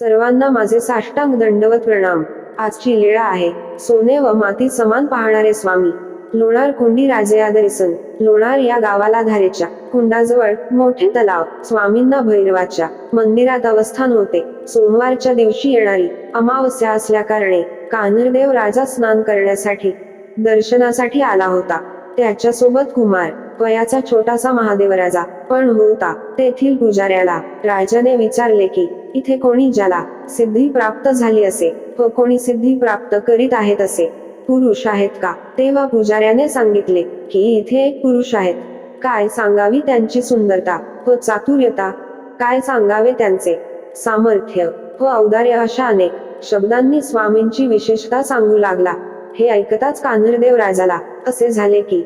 सर्वांना माझे साष्टांग दंडवत प्रणाम. आजची लीळा आहे. सोने व माती समान पाहणारे स्वामी. लोणार कुंडी राजे आदरिसन. लोणार या गावाला धारेच्या. कुंडाजवळ मोठे तलाव. स्वामींना भैरवाच्या. मंदिरात अवस्थान होते. सोमवारच्या दिवशी येणारी अमावस्या असल्या कारणे कानरदेव राजा स्नान करण्यासाठी दर्शनासाठी आला होता. त्याच्यासोबत कुमार वयाचा छोटासा महादेव राजा पण होता. तेथील पुजाऱ्याला राजाने विचारले की इथे कोणी ज्याला सिद्धी प्राप्त झाली असे? व कोणी सिद्धी प्राप्त करीत आहेत असे? पुरुष आहेत का? तेव्हा पुजाऱ्याने सांगितले की इथे एक पुरुष आहेत. काय सांगावी त्यांची सुंदरता? व चातुर्यता. काय सांगावे त्यांचे? सामर्थ्य. व औदार्य अशा अनेक शब्दांनी स्वामींची विशेषता सांगू लागला. हे ऐकताच कान्हरदेव राजाला असे झाले की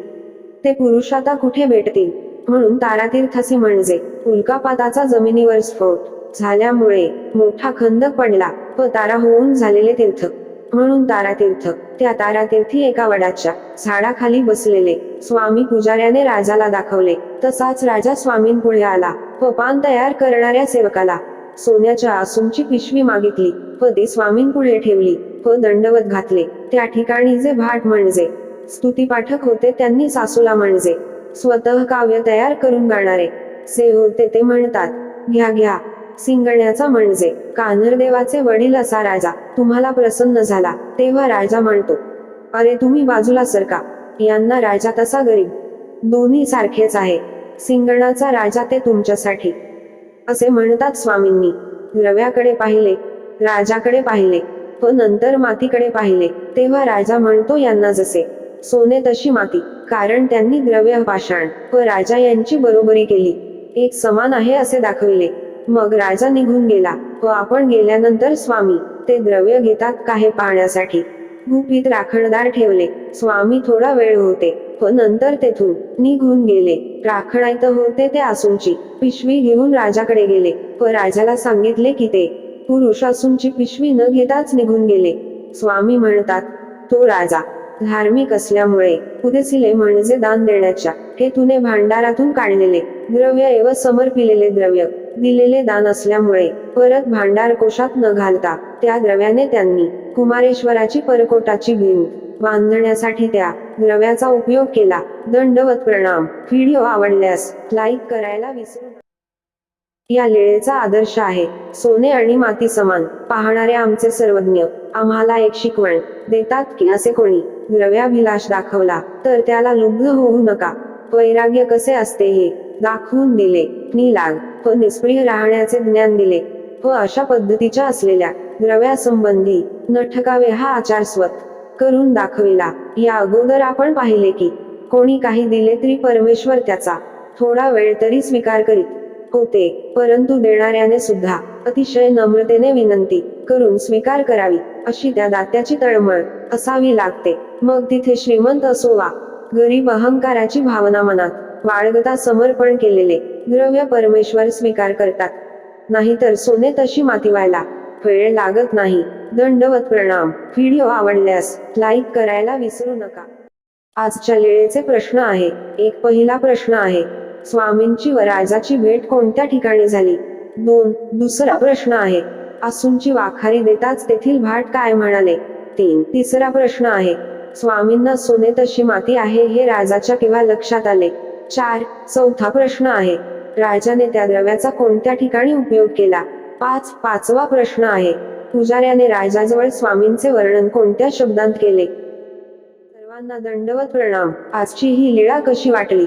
ते पुरुष आता कुठे भेटतील? म्हणून तारातीर्थासी म्हणजे उल्कापाताचा जमिनीवर स्फोट झाल्यामुळे मोठा खंदक पडला व तारा होऊन झालेले तीर्थ. म्हणून तारातीर्थ त्या तारातीर्थी एका वडाच्या झाडाखाली बसलेले स्वामी पुजाऱ्याने राजाला दाखवले. तसाच राजा स्वामींपुढे आला व पान तयार करणाऱ्या सेवकाला सोन्याच्या आसूंची पिशवी मागितली व ती स्वामींपुढे ठेवली व दंडवत घातले. त्या ठिकाणी जे भाट म्हणजे स्तुती पाठक होते त्यांनी सासूला म्हणजे. स्वतः काव्य तयार करून गाणारे. से होते ते म्हणतात. घ्या घ्या. सिंगण्याचा म्हणजे. कान्हरदेवाचे वडील असा राजा. तुम्हाला प्रसन्न झाला तेव्हा राजा म्हणतो. अरे तुम्ही बाजूला सरका यांना राजा तसा गरीब. दोन्ही सारखेच आहे. सिंगणाचा राजा ते तुमच्यासाठी. असे म्हणतात स्वामींनी. रव्याकडे पाहिले. राजाकडे पाहिले. व नंतर मातीकडे पाहिले. तेव्हा राजा म्हणतो यांना जसे. सोने तशी माती कारण त्यांनी द्रव्य पाषाण व राजा यांची बरोबरी केली. एक समान आहे असे दाखविले. मग राजा निघून गेला व आपण गेल्यानंतर स्वामी ते द्रव्य घेतात का हे पाहण्यासाठी? गुपित राखणदार ठेवले. स्वामी थोडा वेळ होते व नंतर तेथून निघून गेले. राखणायत होते ते आसूंची पिशवी घेऊन राजाकडे गेले व राजाला सांगितले की ते पुरुष आसूंची पिशवी न घेताच निघून गेले. स्वामी म्हणतात तो राजा धार्मिक असल्यामुळे पुदेसिले म्हणजे दान देण्याच्या हेतूने भांडारातून काढलेले द्रव्य एव समर्पिलेले द्रव्य दिलेले दान असल्यामुळे परत भांडार कोशात न घालता त्या द्रव्याने त्यांनी कुमारेश्वराची परकोटाची भिंत बांधण्यासाठी त्या द्रव्याचा उपयोग केला. दंडवत प्रणाम. व्हिडिओ आवडल्यास लाईक करायला विसरू या लेळेचा आदर्श आहे. सोने आणि माती समान. पाहणारे आमचे सर्वज्ञ आम्हाला एक शिकवण देतात की असे कोणी द्रव्याभिलाष दाखवला तर त्याला लुब्ध होऊ नका. वैराग्य कसे असते हे दाखवून दिले. निलाग व निष्प्रिय राहण्याचे ज्ञान दिले. व अशा पद्धतीच्या असलेल्या द्रव्यासंबंधी न ठकावे हा आचार स्वत करून दाखविला. या अगोदर आपण पाहिले की कोणी काही दिले तरी परमेश्वर त्याचा थोडा वेळ तरी स्वीकार करीत होते परंतु देणाऱ्याने सुद्धा अतिशय नम्रतेने विनंती करून स्वीकार करावी अशी त्या दात्याची तळमळ असावी लागते. मग तिथे श्रीमंत असो वा गरीब अहंकाराची भावना मनात बाळगता समर्पण केलेले द्रव्य परमेश्वर स्वीकार करतात. नाहीतर सोने तशी माती व्हायला वेळ लागत नाही. दंडवत प्रणाम. व्हिडिओ आवडल्यास लाईक करायला विसरू नका. आजच्या लेळेचे प्रश्न आहे. एक पहिला प्रश्न आहे. स्वामींची व राजाची भेट कोणत्या ठिकाणी झाली? दोन दुसरा प्रश्न आहे. आसूंची वाखारी देताच तेथील भाट काय म्हणाले? तीन तिसरा प्रश्न आहे. स्वामींना सोने तशी माती आहे हे राजाच्या केव्हा लक्षात आले? चार चौथा प्रश्न आहे. राजाने त्या द्रव्याचा कोणत्या ठिकाणी उपयोग केला? पाच पाचवा प्रश्न आहे. पुजाऱ्याने राजाजवळ स्वामींचे वर्णन कोणत्या शब्दांत केले? सर्वांना दंडवत प्रणाम. आजची ही लीळा कशी वाटली?